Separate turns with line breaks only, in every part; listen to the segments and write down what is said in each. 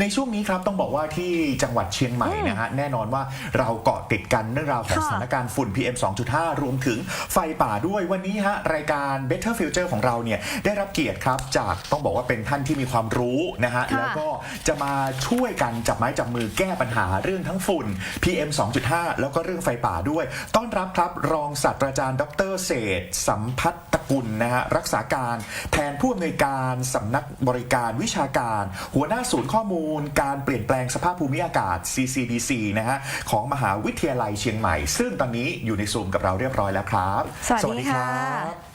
ในช่วงนี้ครับต้องบอกว่าที่จังหวัดเชียงใหม่นะฮะแน่นอนว่าเราเกาะติดกันเรื่องราวของ
ค่ะ
สถานการณ์ฝุ่น PM 2.5 รวมถึงไฟป่าด้วยวันนี้ฮะรายการ Better Future ของเราเนี่ยได้รับเกียรติครับจากต้องบอกว่าเป็นท่านที่มีความรู้นะฮะ
ค่ะ
แล้วก็จะมาช่วยกันจับไม้จับมือแก้ปัญหาเรื่องทั้งฝุ่น PM 2.5 แล้วก็เรื่องไฟป่าด้วย ต้อนรับครับรองศาสตราจารย์ ดรเศรษฐ์สัมพัฒตกุลนะฮะรักษาการแทนผู้อำนวยการสำนักบริการวิชาการ หัวหน้าศูนย์ข้อมูลการเปลี่ยนแปลงสภาพภูมิอากาศ CCDC นะฮะของมหาวิทยาลัยเชียงใหม่ ซึ่งตอนนี้อยู่ในซูมกับเราเรียบร้อยแล้วครับ
สวัสดีค่ะ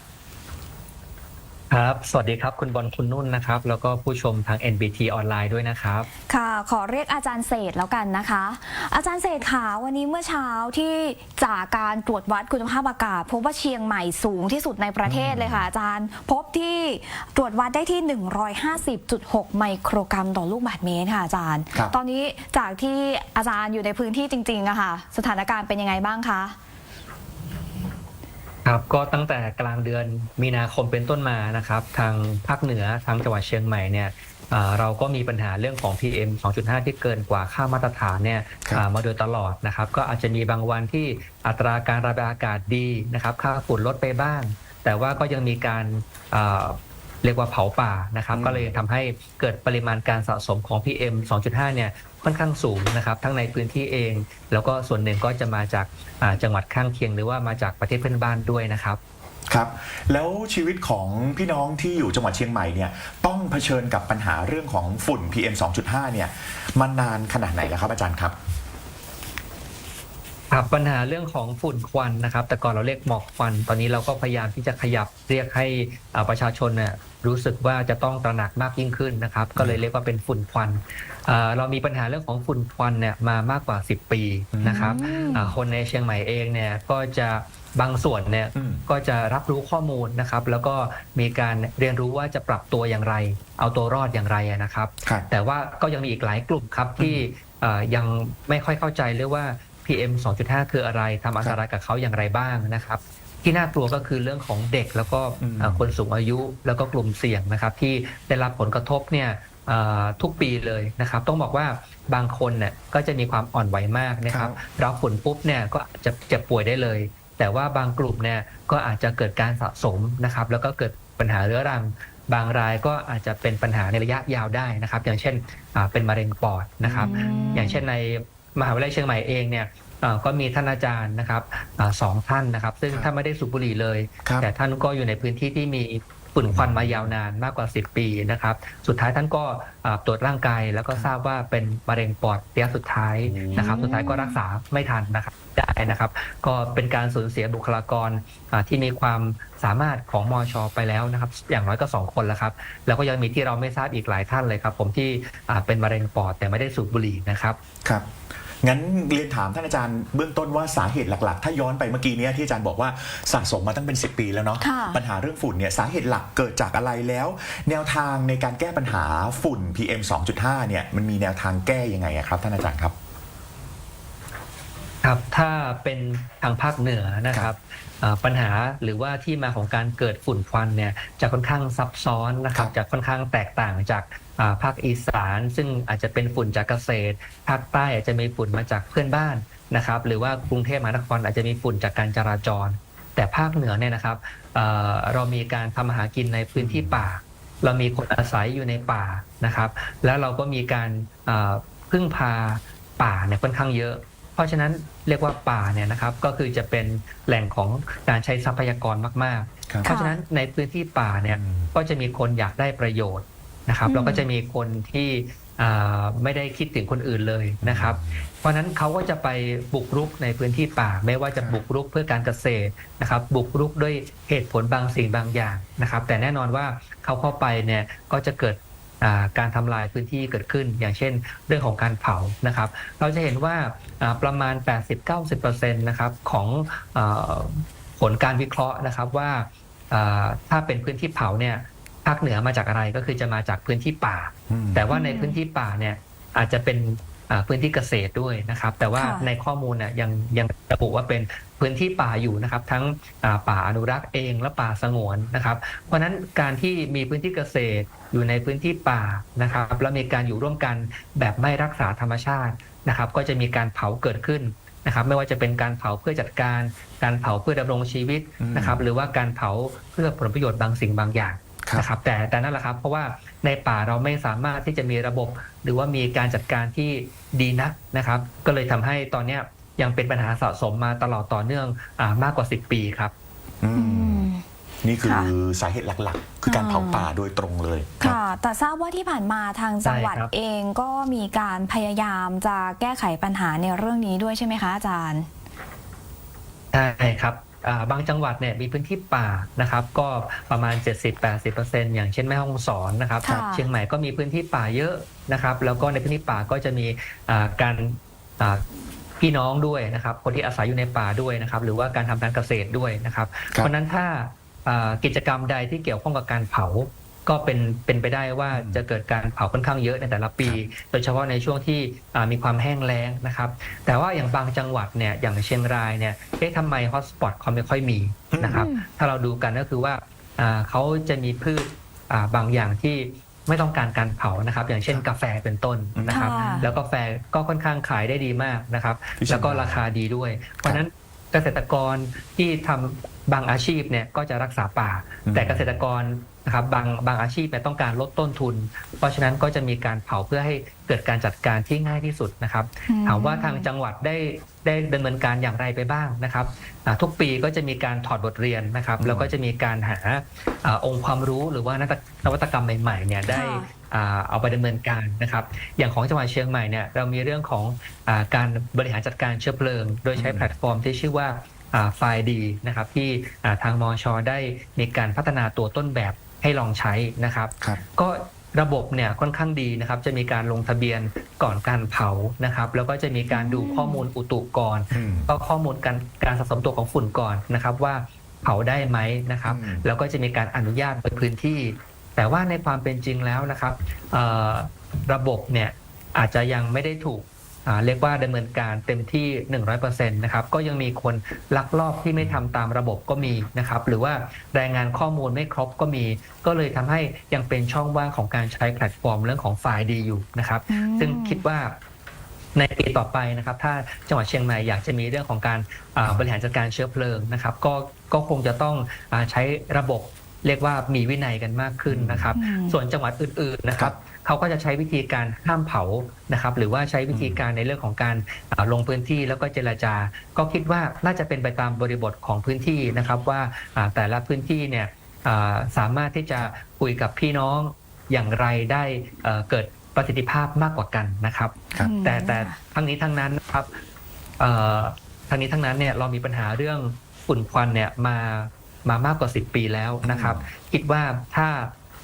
ครับ สวัสดีครับ คุณบอลคุณนุ่นนะครับ แล้วก็ผู้ชมทาง NBT ออนไลน์ด้วยนะครับ
ค่ะ ขอเรียกอาจารย์เศษแล้วกันนะคะ อาจารย์เศษค่ะวันนี้เมื่อเช้าที่จากการตรวจวัดคุณภาพอากาศ พบว่าเชียงใหม่สูงที่สุดในประเทศเลยค่ะอาจารย์ พบที่ตรวจวัดได้ที่ 150.6 ไมโครกรัมต่อลูกบาศก์เมตรค่ะอาจารย์
ครับ
ตอนนี้จากที่อาจารย์อยู่ในพื้นที่จริงๆอะค่ะ สถานการณ์เป็นยังไงบ้างคะ
ครับก็ตั้งแต่กลางเดือนมีนาคมเป็นต้นมานะครับทางภาคเหนือทางจังหวัดเชียงใหม่เนี่ยอ่าเราก็มีปัญหาเรื่องของ PM 2.5 ที่เกินกว่าค่ามาตรฐานเนี่ย
ครับ
อ่ามาโดยตลอดนะครับ ก็อาจจะมีบางวันที่อัตราการระบายอากาศดีนะครับ ค่าฝุ่นลดไปบ้าง แต่ว่าก็ยังมีการอ่าเรียกว่าเผาป่านะครับ
อืม
ก็เลยทำให้เกิดปริมาณการสะสมของ PM 2.5 เนี่ย ค่อนข้างสูงนะครับ ทั้งในพื้นที่เอง แล้วก็ส่วนหนึ่งก็จะมาจากจังหวัดข้างเคียงหรือว่ามาจากประเทศเพื่อนบ้านด้วยนะครับ
ครับแล้วชีวิตของพี่น้องที่อยู่จังหวัดเชียงใหม่เนี่ยต้องเผชิญกับปัญหาเรื่องของฝุ่น PM 2.5เนี่ยมานานขนาดไหนแล้วครับอาจารย์ครับ
ครับปัญหาเรื่องของฝุ่นควันนะครับ แต่ก่อนเราเรียกหมอกควัน ตอนนี้เราก็พยายามที่จะขยับเรียกให้อ่าประชาชนเนี่ยรู้สึกว่าจะต้องตระหนักมากยิ่งขึ้นนะครับ ก็เลยเรียกว่าเป็นฝุ่นควันอ่าเรามีปัญหาเรื่องของฝุ่นควันเนี่ยมามากกว่า 10 ปีนะครับ
อืม
อ่าคนในเชียงใหม่เองเนี่ยก็จะบางส่วนเนี่ย
อืม
ก็จะรับรู้ข้อมูลนะครับ แล้วก็มีการเรียนรู้ว่าจะปรับตัวอย่างไร เอาตัวรอดอย่างไรนะครับ
ครับ
แต่ว่าก็ยังมีอีกหลายกลุ่มครับที่เอ่อยังไม่ค่อยเข้าใจเรื่องว่า PM 2.5 คืออะไรทำอันตรายกับเขาอย่างไรบ้างนะครับ ที่น่ากลัวก็คือเรื่องของเด็กแล้วก็
อืม
เอ่อคนสูงอายุแล้วก็กลุ่มเสี่ยงนะครับ ที่ได้รับผลกระทบเนี่ยเอ่อทุกปีเลยนะครับ ต้องบอกว่าบางคนเนี่ยก็จะมีความอ่อนไหวมากนะครับรับฝนปุ๊บเนี่ยก็อาจจะเจ็บป่วยได้เลย แต่ว่าบางกลุ่มเนี่ยก็อาจจะเกิดการสะสมนะครับ แล้วก็เกิดปัญหาเรื้อรังบางรายก็อาจจะเป็นปัญหาในระยะยาวได้นะครับ อย่างเช่นอ่าเป็นมะเร็งปอดนะครับ
อืม
อย่างเช่นใน มหาวิทยาลัยเชียงใหม่เองเนี่ยเอ่อก็มีท่านอาจารย์นะครับอาสองท่านนะครับ ซึ่ง
ครับ
ท่านไม่ได้สูบบุหรี่เลย
ครับ
แต่ท่านก็อยู่ในพื้นที่ที่มีฝุ่นควันมายาวนานมากกว่า 10 ปีนะครับ สุดท้ายท่านก็อ่าตรวจร่างกายแล้วก็ทราบว่าเป็นมะเร็งปอดระยะสุดท้ายนะครับ สุดท้ายก็รักษาไม่ทันนะครับได้นะครับ ก็เป็นการสูญเสียบุคลากรอ่าที่มีความสามารถของมอชไปแล้วนะครับ อย่างน้อยก็ 2 คนแล้วครับ แล้วก็ยังมีที่เราไม่ทราบอีกหลายท่านเลยครับ ผมที่อ่าเป็นมะเร็งปอดแต่ไม่ได้สูบบุหรี่นะครับ
ครับ งั้นเรียนถามท่านอาจารย์เบื้องต้นว่าสาเหตุหลักๆ ถ้าย้อนไปเมื่อกี้เนี้ที่อาจารย์บอกว่าสะสมมาตั้งเป็น 10 ปีแล้วเนาะ
ค่ะ
ปัญหาเรื่องฝุ่นเนี่ยสาเหตุหลักเกิดจากอะไรแล้ว แนวทางในการแก้ปัญหาฝุ่น PM 2.5เนี่ยมันมีแนวทางแก้ยังไงอะครับท่านอาจารย์ครับ
ครับ ถ้าเป็นทางภาคเหนือนะครับอ่าปัญหาหรือว่าที่มาของการเกิดฝุ่นควันเนี่ยจะค่อนข้างซับซ้อนนะครับ
ครับ
จะค่อนข้างแตกต่างจากอ่าภาคอีสาน ซึ่งอาจจะเป็นฝุ่นจากเกษตร ภาคใต้อาจจะมีฝุ่นมาจากเพื่อนบ้านนะครับหรือว่ากรุงเทพมหานครอาจจะมีฝุ่นจากการจราจร แต่ภาคเหนือเนี่ยนะครับเอ่อเรามีการทำอาหากินในพื้นที่ป่า เรามีคนอาศัยอยู่ในป่านะครับ แล้วเราก็มีการเอ่อพึ่งพาป่าเนี่ยค่อนข้างเยอะเพ ราะฉะนั้นเรียกว่าป่าเนี่ยนะครับก็คือจะเป็นแหล่งของการใช้ทรัพยากรมาก
ครับ
ๆเพราะฉะนั้นในพื้นที่ป่าเนี่ย
อืม
ก็จะมีคนอยากได้ประโยชน์นะครับ
อืม
แล้วก็จะมีคนที่อ่าไม่ได้คิดถึงคนอื่นเลยนะครับ เพราะฉะนั้นเขาก็จะไปบุกรุกในพื้นที่ป่า ไม่ว่าจะ
ครับ
บุกรุกเพื่อการเกษตรนะครับบุกรุกด้วยเหตุผลบางสิ่งบางอย่างนะครับ แต่แน่นอนว่าเขาเข้าไปเนี่ยก็จะเกิดอ่า การทำลายพื้นที่เกิดขึ้น อย่างเช่น เรื่องของการเผานะครับ เราจะเห็นว่าอ่าประมาณ 80-90%นะครับของอาผลการวิเคราะห์นะครับว่าอ่าถ้าเป็นพื้นที่เผาเนี่ยภาคเหนือมาจากอะไรก็คือจะมาจากพื้นที่ป่า
อืม
แต่ว่าในพื้นที่ป่าเนี่ยอาจจะเป็นอ่า พื้นที่เกษตรด้วยนะครับ แต่ว่า
ค่ะ
ในข้อมูลเนี่ยยังยังระบุว่าเป็นพื้นที่ป่าอยู่นะครับ ทั้งอ่าป่าอนุรักษ์เองและป่าสงวนนะครับ เพราะฉะนั้นการที่มีพื้นที่เกษตรอยู่ในพื้นที่ป่านะครับ แล้วมีการอยู่ร่วมกันแบบไม่รักษาธรรมชาตินะครับ ก็จะมีการเผาเกิดขึ้นนะครับ ไม่ว่าจะเป็นการเผาเพื่อจัดการ การเผาเพื่อดำรงชีวิตนะครับ หรือว่าการเผาเพื่อผลประโยชน์บางสิ่งบางอย่าง
ครับ
นะครับแต่แต่นั่นแหละครับ เพราะว่าในป่าเราไม่สามารถที่จะมีระบบ หรือว่ามีการจัดการที่ดีนักนะครับ ก็เลยทำให้ตอนเนี้ยยังเป็นปัญหาสะสมมาตลอดต่อเนื่องอามากกว่า 10 ปีครับ
อื
อื
ม
ม
นี่คือ
ค่ะ
สาเหตุหลักๆ คือการเผาป่าโดยตรงเลยครับ
ค่ะ แต่ทราบว่าที่ผ่านมาทางจังหวัด
ใช่ครับ
เองก็มีการพยายามจะแก้ไขปัญหาในเรื่องนี้ด้วยใช่ไหมคะอาจารย์
ใช่ครับอ่า บางจังหวัดเนี่ยมีพื้นที่ป่านะครับก็ประมาณ 70-80%อย่างเช่นแม่ฮ่องสอนนะครับ
ค่ะ
เชียงใหม่ก็มีพื้นที่ป่าเยอะนะครับ แล้วก็ในพื้นที่ป่าก็จะมีอ่าการอ่าพี่น้องด้วยนะครับ คนที่อาศัยอยู่ในป่าด้วยนะครับ หรือว่าการทำการเกษตรด้วยนะครับ
ครับ
เพราะฉะนั้นถ้าอ่ากิจกรรมใดที่เกี่ยวข้องกับการเผา ก็เป็นเป็นไปได้ว่า
อืม
จะเกิดการเผาค่อนข้างเยอะในแต่ละปี โดยเฉพาะในช่วงที่อ่ามีความแห้งแล้งนะครับ แต่ว่าอย่างบางจังหวัดเนี่ยอย่างเชียงรายเนี่ยเอ๊ะทำไมฮอตสปอตเขาไม่ค่อยมีนะครับ
อืม
ถ้าเราดูกันก็คือว่าอ่าเขาจะมีพืชอ่าบางอย่างที่ไม่ต้องการการเผานะครับ อย่างเช่นกาแฟเป็นต้นนะครับ
ค่ะ
แล้วกาแฟก็ค่อนข้างขายได้ดีมากนะครับ
ที่เชียงราย
แล้วก็ราคาดีด้วย เพราะฉะนั้นเกษตรกรที่ทำบางอาชีพเนี่ยก็จะรักษาป่า
อืม
แต่เกษตรกร นะครับบางบางอาชีพเนี่ยต้องการลดต้นทุน เพราะฉะนั้นก็จะมีการเผาเพื่อให้เกิดการจัดการที่ง่ายที่สุดนะครับ
อืม
ถามว่าทางจังหวัดได้ได้ดำเนินการอย่างไรไปบ้างนะครับอ่าทุกปีก็จะมีการถอดบทเรียนนะครับ
อืม
แล้วก็จะมีการหาอาองค์ความรู้หรือว่านวัตนวัตกรรมใหม่ๆเนี่ยได้
ค่ะ
อ่าเอาไปดำเนินการนะครับ อย่างของจังหวัดเชียงใหม่เนี่ยเรามีเรื่องของอาการบริหารจัดการเชื้อเพลิง โดยใช้
อืม
แพลตฟอร์มที่ชื่อว่าไฟดีนะครับที่อ่าทางมอชอได้มีการพัฒนาตัวต้นแบบ ให้ลองใช้นะครับ
ครับ
ก็ระบบเนี่ยค่อนข้างดีนะครับ จะมีการลงทะเบียนก่อนการเผานะครับ แล้วก็จะมีการดูข้อมูลอุตุก่อน
อืม
ก็ข้อมูลการการสะสมตัวของฝุ่นก่อนนะครับ ว่าเผาได้ไหมนะครับ
อืม
แล้วก็จะมีการอนุญาตเปิดพื้นที่ แต่ว่าในความเป็นจริงแล้วนะครับเอ่อระบบเนี่ยอาจจะยังไม่ได้ถูกอ่า เรียกว่าดำเนินการเต็มที่ 100%นะครับก็ยังมีคนลักลอบที่ไม่ทำตามระบบก็มีนะครับหรือว่ารายงานข้อมูลไม่ครบก็มี ก็เลยทำให้ยังเป็นช่องว่างของการใช้แพลตฟอร์มเรื่องของไฟล์ดีอยู่นะครับ
อืม
ซึ่งคิดว่าในปีต่อไปนะครับ ถ้าจังหวัดเชียงใหม่อยากจะมีเรื่องของการอ่าบริหารจัดการเชื้อเพลิงนะครับ ก็ก็คงจะต้องอาใช้ระบบเรียกว่ามีวินัยกันมากขึ้นนะครับ
อืม
ส่วนจังหวัดอื่นๆนะครับ เขาก็จะใช้วิธีการห้ามเผานะครับ หรือว่าใช้วิธีการในเรื่องของการอ่าลงพื้นที่แล้วก็เจรจา ก็คิดว่าน่าจะเป็นไปตามบริบทของพื้นที่นะครับว่าอ่าแต่ละพื้นที่เนี่ยอ่าสามารถที่จะคุยกับพี่น้องอย่างไรได้เอ่อเกิดประสิทธิภาพมากกว่ากันนะครับ
ครับ
อืม
แต่แต่ทั้งนี้ทั้งนั้นนะครับเอ่อทั้งนี้ทั้งนั้นเนี่ยเรามีปัญหาเรื่องฝุ่นควันเนี่ยมามามากกว่า 10 ปีแล้วนะครับ คิดว่าถ้า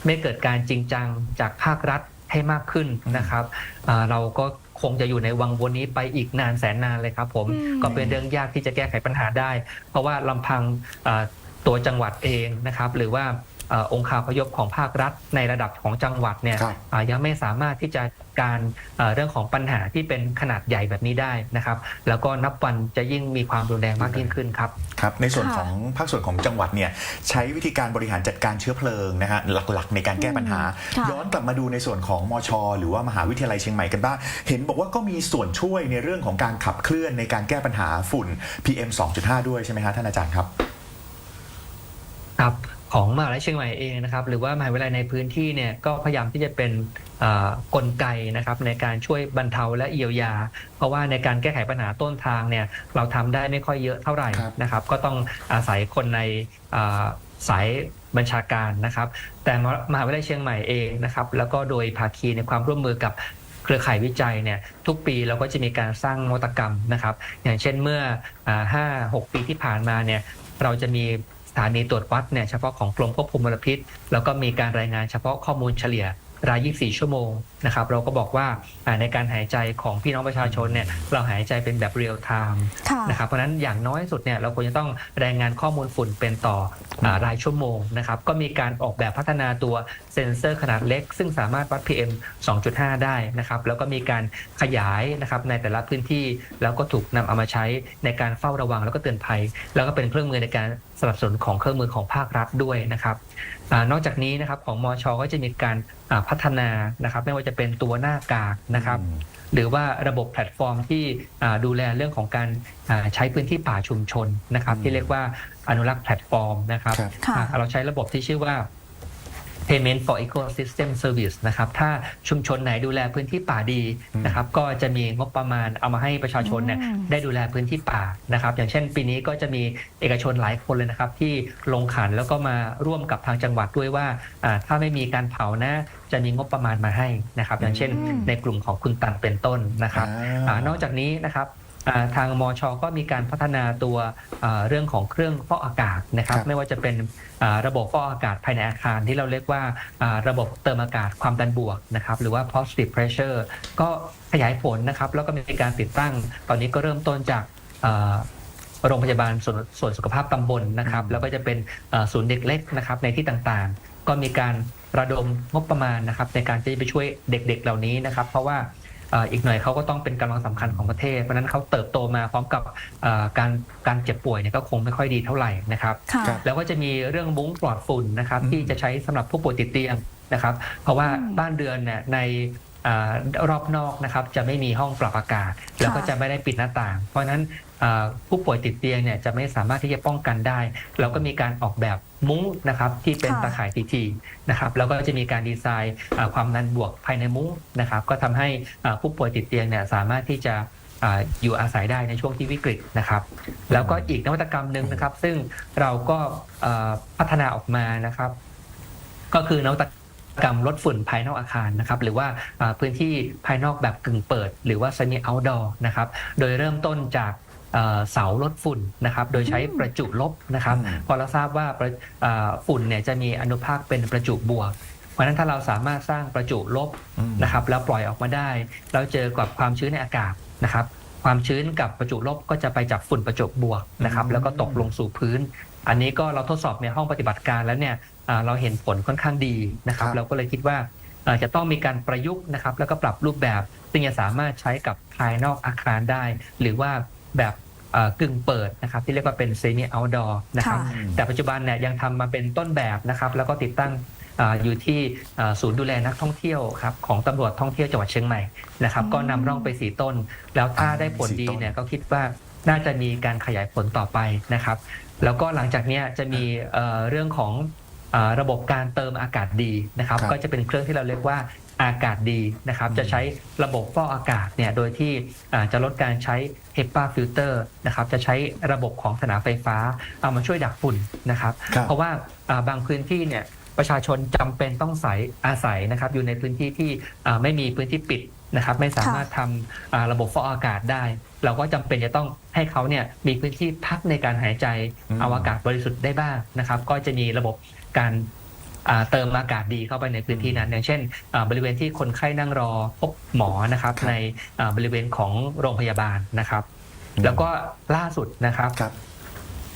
ไม่เกิดการจริงจังจากภาครัฐ ให้มากขึ้นนะครับเอ่อเราก็คงจะอยู่ในวังวนนี้ไปอีกนานแสนนานเลยครับ ผม
อืม
ก็เป็นเรื่องยากที่จะแก้ไขปัญหาได้ เพราะว่าลำพังเอ่อตัวจังหวัดเองนะครับ หรือว่าเอ่อองค์คาพยพของภาครัฐในระดับของจังหวัดเนี่ย
ครับ
อ่ายังไม่สามารถที่จะการเอ่อเรื่องของปัญหาที่เป็นขนาดใหญ่แบบนี้ได้นะครับ แล้วก็นับวันจะยิ่งมีความรุนแรงมากยิ่งขึ้นครับ
ครับในส่วน
ค่ะ
ของภาคส่วนของจังหวัดเนี่ยใช้วิธีการบริหารจัดการเชื้อเพลิงนะฮะหลักๆ ในการแก้ปัญหา
ค่ะ
ย้อนกลับมาดูในส่วนของมช หรือว่ามหาวิทยาลัยเชียงใหม่กันบ้างเห็นบอกว่าก็มีส่วนช่วยในเรื่องของการขับเคลื่อนในการแก้ปัญหาฝุ่น PM 2.5 ด้วยใช่ไหมฮะท่านอาจารย์ครับ
ครับ ของมหาวิทยาลัยเชียงใหม่เองนะครับหรือว่ามหาวิทยาลัยในพื้นที่เนี่ยก็พยายามที่จะเป็นเอ่อกลไกนะครับในการช่วยบรรเทาและเยียวยา เพราะว่าในการแก้ไขปัญหาต้นทางเนี่ยเราทำได้ไม่ค่อยเยอะเท่าไหร่
ครับ
นะครับ ก็ต้องอาศัยคนในเอ่อสายบัญชาการนะครับ แต่มหาวิทยาลัยเชียงใหม่เองนะครับแล้วก็โดยภาคีในความร่วมมือกับเครือข่ายวิจัยเนี่ยทุกปีเราก็จะมีการสร้างนวัตกรรมนะครับ อย่างเช่นเมื่อห้าหกปีที่ผ่านมาเนี่ยเราจะมีส ถานีตรวจวัดเนี่ยเฉพาะของกรมควบคุมมลพิษ แล้วก็มีการรายงานเฉพาะข้อมูลเฉลี่ยราย 24 ชั่วโมงนะครับ เราก็บอกว่าอ่าในการหายใจของพี่น้องประชาชนเนี่ย เราหายใจเป็นแบบเรียลไทม์
ค่ะ
นะครับ เพราะฉะนั้นอย่างน้อยสุดเนี่ย เราควรจะต้องรายงานข้อมูลฝุ่นเป็นต่ออารายชั่วโมงนะครับ ก็มีการออกแบบพัฒนาตัวเซ็นเซอร์ขนาดเล็ก ซึ่งสามารถวัด PM 2.5 ได้นะครับ แล้วก็มีการขยายนะครับในแต่ละพื้นที่ แล้วก็ถูกนำเอามาใช้ในการเฝ้าระวังแล้วก็เตือนภัย แล้วก็เป็นเครื่องมือในการสนับสนุนของเครื่องมือของภาครัฐด้วยนะครับอานอกจากนี้นะครับของมอชก็จะมีการอ่าพัฒนานะครับ ไม่ว่าจะเป็นตัวหน้ากากนะครับ หรือว่าระบบแพลตฟอร์มที่อ่าดูแลเรื่องของการอ่าใช้พื้นที่ป่าชุมชนนะครับ
อืม
ที่เรียกว่าอนุรักษ์แพลตฟอร์มนะครับ
ครับ
ค่ะ
อ่าเราใช้ระบบที่ชื่อว่า Payment for Ecosystem Service นะครับ ถ้าชุมชนไหนดูแลพื้นที่ป่าดี
อืม
นะครับ ก็จะมีงบประมาณเอามาให้ประชาชนเนี่ย
อืม
ได้ดูแลพื้นที่ป่านะครับ อย่างเช่นปีนี้ก็จะมีเอกชนหลายคนเลยนะครับ ที่ลงขันแล้วก็มาร่วมกับทางจังหวัดด้วยว่าอ่าถ้าไม่มีการเผานะจะมีงบประมาณมาให้นะครับ อย่างเช่น
อืม
ในกลุ่มของคุณตันเป็นต้นนะครับ
อ่า
อานอกจากนี้นะครับอ่า ทางมชก็มีการพัฒนาตัวอ่าเรื่องของเครื่องฟอกอากาศนะครับ
ครับ
ไม่ว่าจะเป็นอ่าระบบฟอกอากาศภายในอาคารที่เราเรียกว่าอ่าระบบเติมอากาศความดันบวกนะครับหรือว่า positive pressure ก็ขยายผลนะครับ แล้วก็มีการติดตั้ง ตอนนี้ก็เริ่มต้นจากอ่าโรงพยาบาลส่วนส่วนสุขภาพตำบลนะครับ
อืม
แล้วก็จะเป็นอ่าศูนย์เด็กเล็กนะครับในที่ต่างๆ ก็มีการระดมงบประมาณนะครับในการที่จะไปช่วยเด็กๆ เหล่านี้นะครับ เพราะว่าเอ่ออีกหน่อยเขาก็ต้องเป็นกำลังสำคัญของประเทศ เพราะฉะนั้นเขาเติบโตมาพร้อมกับเอ่อการการเจ็บป่วยเนี่ยก็คงไม่ค่อยดีเท่าไหร่นะครับ
ค่ะ
ครับ
แล้วก็จะมีเรื่องมุ้งปลอดฝุ่นนะครับ
อืม
ที่จะใช้สำหรับผู้ป่วยติดเตียงนะครับ เพราะว่า
อืม
บ้านเรือนเนี่ยในอา รอบนอกนะครับจะไม่มีห้องปรับอากาศ แล้วก็จะไม่ได้ปิดหน้าต่าง เพราะฉะนั้นอ่าผู้ป่วยติดเตียงเนี่ยจะไม่สามารถที่จะป้องกันได้ เราก็มีการออกแบบมุ้งนะครับที่เป็น
ค่ะ
ตะข่ายทีๆนะครับแล้วก็จะมีการดีไซน์อ่าความดันบวกภายในมุ้งนะครับ ก็ทำให้อ่าผู้ป่วยติดเตียงเนี่ยสามารถที่จะอ่าอยู่อาศัยได้ในช่วงที่วิกฤตนะครับ แล้วก็อีกนวัตกรรมหนึ่งนะครับ ซึ่งเราก็เอ่อพัฒนาออกมานะครับ ก็คือนวัตกรรม ลดฝุ่นภายนอกอาคารนะครับหรือว่าอ่าพื้นที่ภายนอกแบบกึ่งเปิด หรือว่า semi outdoor นะครับโดยเริ่มต้นจากเอ่อเสาลดฝุ่นนะครับโดยใช้ประจุลบนะครับ
อืม
พอเราทราบว่าประอ่าฝุ่นเนี่ยจะมีอนุภาคเป็นประจุบวกเพราะฉะนั้นถ้าเราสามารถสร้างประจุลบ
อืม
นะครับแล้วปล่อยออกมาได้แล้วเจอกับความชื้นในอากาศนะครับความชื้นกับประจุลบก็จะไปจับฝุ่นประจุบวกนะครับ
อืม
แล้วก็ตกลงสู่พื้น อันนี้ก็เราทดสอบในห้องปฏิบัติการแล้วเนี่ยอ่าเราเห็นผลค่อนข้างดีนะครับ เราก็เลยคิดว่าอ่าจะต้องมีการประยุกต์นะครับ แล้วก็ปรับรูปแบบซึ่งจะสามารถใช้กับภายนอกอาคารได้ หรือว่าแบบอ่ากึ่งเปิดนะครับ ที่เรียกว่าเป็น semi outdoor นะครับ
ค่ะ
แต่ปัจจุบันเนี่ยยังทำมาเป็นต้นแบบนะครับ แล้วก็ติดตั้งอาอยู่ที่อ่าศูนย์ดูแลนักท่องเที่ยวครับของตำรวจท่องเที่ยวจังหวัดเชียงใหม่นะครับ
อืม
ก็นำร่องไปสีต้น แล้วถ้า
อ่า
ได้ผลดี
สี่ต้น
เนี่ยก็คิดว่าน่าจะมีการขยายผลต่อไปนะครับ แล้วก็หลังจากเนี้ยจะมีเอ่อเรื่องของอาระบบการเติมอากาศดีนะครับ
ครับ
ก็จะเป็นเครื่องที่เราเรียกว่าอากาศดีนะครับ
อืม
จะใช้ระบบฟอกอากาศเนี่ยโดยที่อ่าจะลดการใช้ HEPA filter นะครับจะใช้ระบบของสนามไฟฟ้า เอามาช่วยดักฝุ่นนะครับ
ครับ
เพราะว่าอ่าบางพื้นที่เนี่ยประชาชนจำเป็นต้องใสยอาศัยนะครับ อยู่ในพื้นที่ที่อ่าไม่มีพื้นที่ปิด นะครับ ไม่สามารถทำอ่าระบบฟอกอากาศได้ เราก็จำเป็นจะต้องให้เขาเนี่ยมีพื้นที่พักในการหายใจ
อืม
เอาอากาศบริสุทธิ์ได้บ้างนะครับ ก็จะมีระบบการอ่าเติมอากาศดีเข้าไปในพื้นที่นั้น อย่างเช่นอ่าบริเวณที่คนไข้นั่งรอพบหมอนะครับ
ครับ
ในอ่าบริเวณของโรงพยาบาลนะครับ
อืม
แล้วก็ล่าสุดนะครับ
ครับ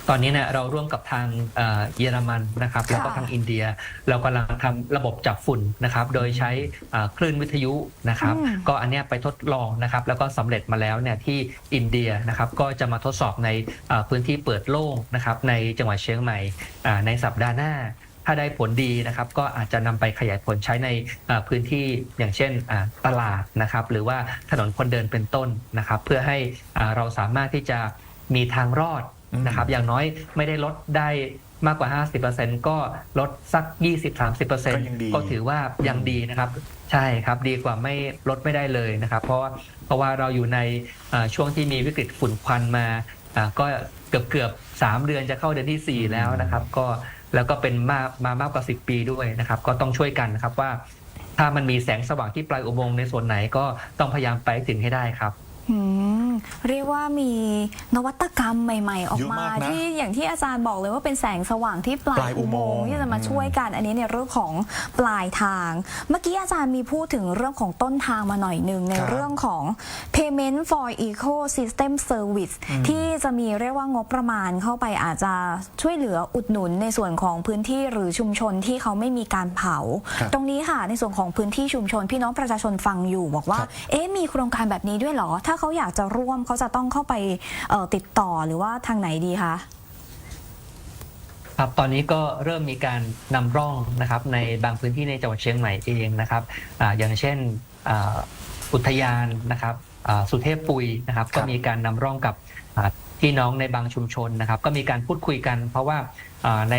ตอนนี้เนี่ยเราร่วมกับทางเอ่อเยอรมันนะครับแล้วก็ทางอินเดีย เรากำลังทำระบบจับฝุ่นนะครับ โดยใช้เอ่อคลื่นวิทยุนะครับ
อืม
ก็อันเนี้ยไปทดลองนะครับ แล้วก็สำเร็จมาแล้วเนี่ยที่อินเดียนะครับก็จะมาทดสอบในเอ่อพื้นที่เปิดโล่งนะครับในจังหวัดเชียงใหม่อ่าในสัปดาห์หน้าถ้าได้ผลดีนะครับก็อาจจะนำไปขยายผลใช้ในอ่าพื้นที่อย่างเช่นอ่าตลาดนะครับ หรือว่าถนนคนเดินเป็นต้นนะครับ เพื่อให้อ่าเราสามารถที่จะมีทางรอด นะครับ อย่างน้อยไม่ได้ลดได้มากกว่า 50%ก็ลดสัก 20-30%
ก็ยังดี
ก็ถือว่ายังดีนะครับ ใช่ครับดีกว่าไม่ลดไม่ได้เลยนะครับ เพราะว่าเพราะว่าเราอยู่ในอ่าช่วงที่มีวิกฤตฝุ่นควันมาอ่าก็เกือบเกือบๆสามเดือนจะเข้าเดือนที่ 4 แล้วนะครับ ก็แล้วก็เป็นมามามากกว่า 10 ปีด้วยนะครับ ก็ต้องช่วยกันนะครับว่า ถ้ามันมีแสงสว่างที่ปลายอุโมงค์ในส่วนไหนก็ต้องพยายามไปให้ถึงให้ได้ครับ
อืมเรียกว่ามีนวัตกรรมใหม่ ๆ ออก
เยอะ
มามา
กนะ
ที่อย่างที่อาจารย์บอกเลยว่าเป็นแสงสว่างที่ปลา
ปลายยอุ
อุ
โม
โม
ง
ง
ค์
ค์ที่จะมาช่วยกันอันนี้ในเรื่องของปลายทาง เมื่อกี้อาจารย์มีพูดถึงเรื่องของต้นทางมาหน่อยหนึ่งใน
ครับ
เรื่องของ payment for ecosystem service ที่จะมีเรียกว่างบประมาณเข้าไปอาจจะช่วยเหลืออุดหนุนในส่วนของพื้นที่หรือชุมชนที่เขาไม่มีการเผา
ครับ
ตรงนี้ค่ะในส่วนของพื้นที่ชุมชน พี่น้องประชาชนฟังอยู่บอกว่า
ครับ
เอ๊ะมีโครงการแบบนี้ด้วยเหรอถ้าเขาอยากจะร่วมเขาจะต้องเข้าไปติดต่อหรือว่าทางไหนดีคะ
ครับตอนนี้ก็เริ่มมีการนำร่องนะครับในบางพื้นที่ในจังหวัดเชียงใหม่เองนะครับออย่างเช่นอ,อุทยานนะครับสุเทพปุยนะครับ
รบ
ก็มีการนำร่องกับ พี่น้องในบางชุมชนนะครับ ก็มีการพูดคุยกัน เพราะว่าอ่าใน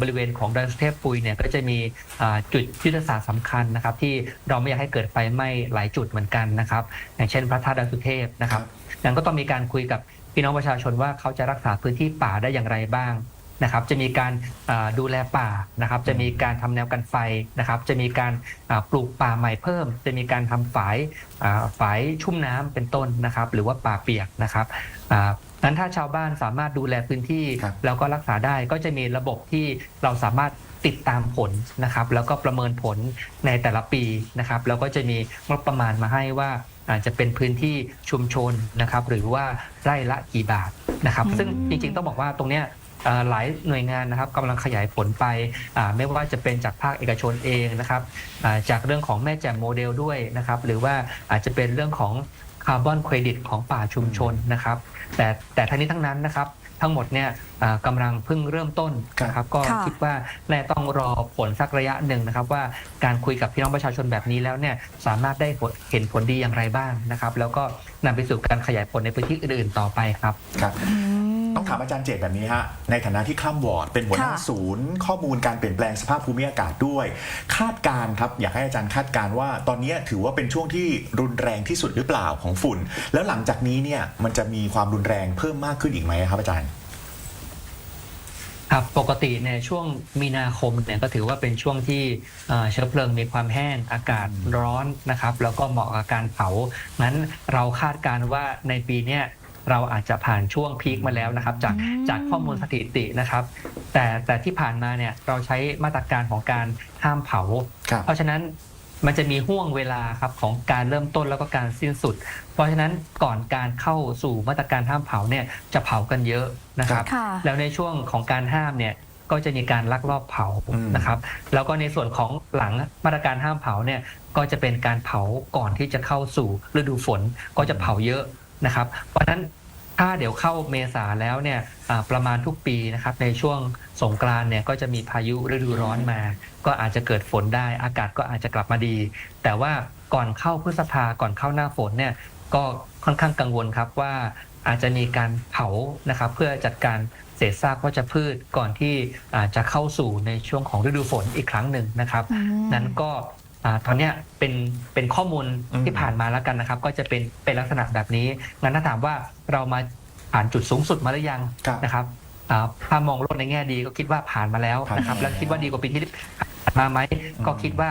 บริเวณของดอยสุเทพปุยเนี่ยก็จะมีอ่าจุดยุทธศาสตร์สำคัญนะครับ ที่เราไม่อยากให้เกิดไฟไหม้หลายจุดเหมือนกันนะครับ อย่างเช่นพระธาตุดอยสุเทพนะครับนั้นก็ต้องมีการคุยกับพี่น้องประชาชนว่าเขาจะรักษาพื้นที่ป่าได้อย่างไรบ้าง นะครับจะมีการอ่าดูแลป่านะครับจะมีการทำแนวกันไฟนะครับจะมีการอ่าปลูกป่าใหม่เพิ่ม จะมีการทำฝายอ่าฝายชุ่มน้ำเป็นต้นนะครับ หรือว่าป่าเปียกนะครับอ่านั้นถ้าชาวบ้านสามารถดูแลพื้นที่
ครับ
แล้วก็รักษาได้ก็จะมีระบบที่เราสามารถติดตามผลนะครับ แล้วก็ประเมินผลในแต่ละปีนะครับแล้วก็จะมีงบประมาณมาให้ว่าอาจจะเป็นพื้นที่ชุมชนนะครับ หรือว่าไร่ละกี่บาทนะครับ
อืม
ซึ่งจริงๆต้องบอกว่าตรงเนี้ยเอ่อ หลายหน่วยงานนะครับกำลังขยายผลไปอ่าไม่ว่าจะเป็นจากภาคเอกชนเองนะครับอ่าจากเรื่องของแม่แจ่มโมเดลด้วยนะครับหรือว่าอาจจะเป็นเรื่องของคาร์บอนเครดิตของป่าชุมชนนะครับ แต่แต่ทั้งนี้ทั้งนั้นนะครับทั้งหมดเนี่ยอ่ากำลังเพิ่งเริ่มต้นนะครับ ก็
ค่ะ
คิดว่าแน่ต้องรอผลสักระยะหนึ่งนะครับ ว่าการคุยกับพี่น้องประชาชนแบบนี้แล้วเนี่ยสามารถได้ผลเห็นผลดีอย่างไรบ้างนะครับ แล้วก็นำไปสู่การขยายผลในพื้นที่อื่นๆต่อไปครับ
ครับ
อืม
ต้องถามอาจารย์เจตแบบนี้ฮะในฐานะที่คล่ำวอร์ดเป็นหัวหน้าศูนย์ ข้อมูลการเปลี่ยนแปลงสภาพภูมิอากาศด้วย คาดการครับอยากให้อาจารย์คาดการว่า ตอนนี้ถือว่าเป็นช่วงที่รุนแรงที่สุดหรือเปล่าของฝุ่น แล้วหลังจากนี้เนี่ยมันจะมีความรุนแรงเพิ่มมากขึ้นอีกไหมครับอาจารย์
ครับปกติในช่วงมีนาคมเนี่ยก็ถือว่าเป็นช่วงที่เชื้อเพลิงมีความแห้งอากาศร้อนนะครับ แล้วก็เหมาะกับการเผางั้นเราคาดการณ์ว่าในปีเนี้ย เราอาจจะผ่านช่วงพีคมาแล้วนะครับ จาก
อืม
จากข้อมูลสถิตินะครับ แต่แต่ที่ผ่านมาเนี่ยเราใช้มาตรการของการห้ามเผา
ครับ
เพราะฉะนั้นมันจะมีห่วงเวลาครับของการเริ่มต้นแล้วก็การสิ้นสุด เพราะฉะนั้นก่อนการเข้าสู่มาตรการห้ามเผาเนี่ยจะเผากันเยอะนะครับ
ค่ะ
แล้วในช่วงของการห้ามเนี่ยก็จะมีการลักลอบเผา
อืม
นะครับ แล้วก็ในส่วนของหลังมาตรการห้ามเผาเนี่ยก็จะเป็นการเผาก่อนที่จะเข้าสู่ฤดูฝนก็จะเผาเยอะนะครับ เพราะฉะนั้น ถ้าเดี๋ยวเข้าเมษาแล้วเนี่ยอ่าประมาณทุกปีนะครับในช่วงสงกรานต์เนี่ยก็จะมีพายุฤดูร้อนมา ก็อาจจะเกิดฝนได้ อากาศก็อาจจะกลับมาดี แต่ว่าก่อนเข้าพฤษภาก่อนเข้าหน้าฝนเนี่ยก็ค่อนข้างกังวลครับว่าอาจจะมีการเผานะครับเพื่อจัดการเศษซากวัชพืชก่อนที่อาจจะเข้าสู่ในช่วงของฤดูฝนอีกครั้งหนึ่งนะครับ
อืม
นั้นก็ อ่าตอนเนี้ยเป็นเป็นข้อมูล
อืม
ที่ผ่านมาแล้วกันนะครับ ก็จะเป็นเป็นลักษณะแบบนี้งั้นถ้าถามว่าเรามาผ่านจุดสูงสุดมาหรือยัง
ครับ
นะครับอ่าถ้ามองโลกในแง่ดีก็คิดว่าผ่านมาแล้วนะครับ
ผ่านมาแล้ว
แล้วคิดว่าดีกว่าปีที่ผ่านมาไหมก็คิดว่า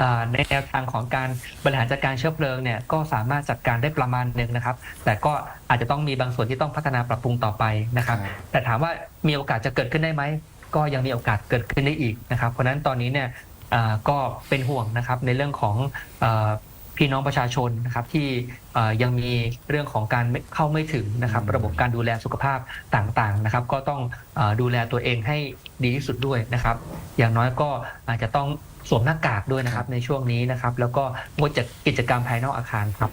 อ่าในแนวทางของการบริหารจัดการเชื้อเพลิงเนี่ยก็สามารถจัดการได้ประมาณหนึ่งนะครับ แต่ก็อาจจะต้องมีบางส่วนที่ต้องพัฒนาปรับปรุงต่อไปนะครับ
ครับ
แต่ถามว่ามีโอกาสจะเกิดขึ้นได้ไหมก็ยังมีโอกาสเกิดขึ้นได้อีกนะครับ เพราะฉะนั้นตอนนี้เนี่ยอ่า ก็เป็นห่วงนะครับในเรื่องของอาพี่น้องประชาชนนะครับที่อ่ายังมีเรื่องของการไม่เข้าไม่ถึงนะครับ
อืม
ระบบการดูแลสุขภาพต่างๆนะครับ ก็ต้องอาดูแลตัวเองให้ดีที่สุดด้วยนะครับ อย่างน้อยก็อาจจะต้องสวมหน้ากากด้วยนะครับในช่วงนี้นะครับ แล้วก็งดจากกิจกรรมภายนอกอาคารครับ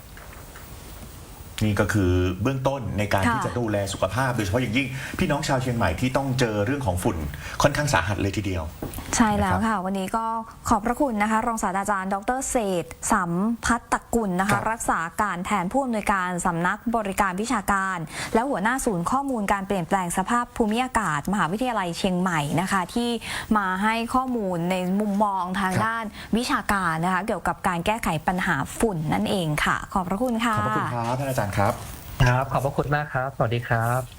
นี่ก็คือเบื้องต้นในการ
ค่ะ
ที่จะดูแลสุขภาพ โดยเฉพาะอย่างยิ่งพี่น้องชาวเชียงใหม่ที่ต้องเจอเรื่องของฝุ่นค่อนข้างสาหัสเลยทีเดียว
ใช่แล้วค่ะ วันนี้ก็ขอบพระคุณนะคะ รองศาสตราจารย์ ดรเศรษฐ์สัมพัฒตะกุลนะ
ครั
คะ
บ
รักษาการแทนผู้อำนวยการสำนักบริการวิชาการ และหัวหน้าศูนย์ข้อมูลการเปลี่ยนแปลงสภาพภูมิอากาศ มหาวิทยาลัยเชียงใหม่นะคะ ที่มาให้ข้อมูลในมุมมองทางด้านวิชาการนะคะ เกี่ยวกับการแก้ไขปัญหาฝุ่นนั่นเองค่ะ ขอบพระคุณค่ะ
ขอบพระคุณครับท่านอาจารย์ครับ
ครับ ขอบพระคุณมากครับ สวัสดีครับ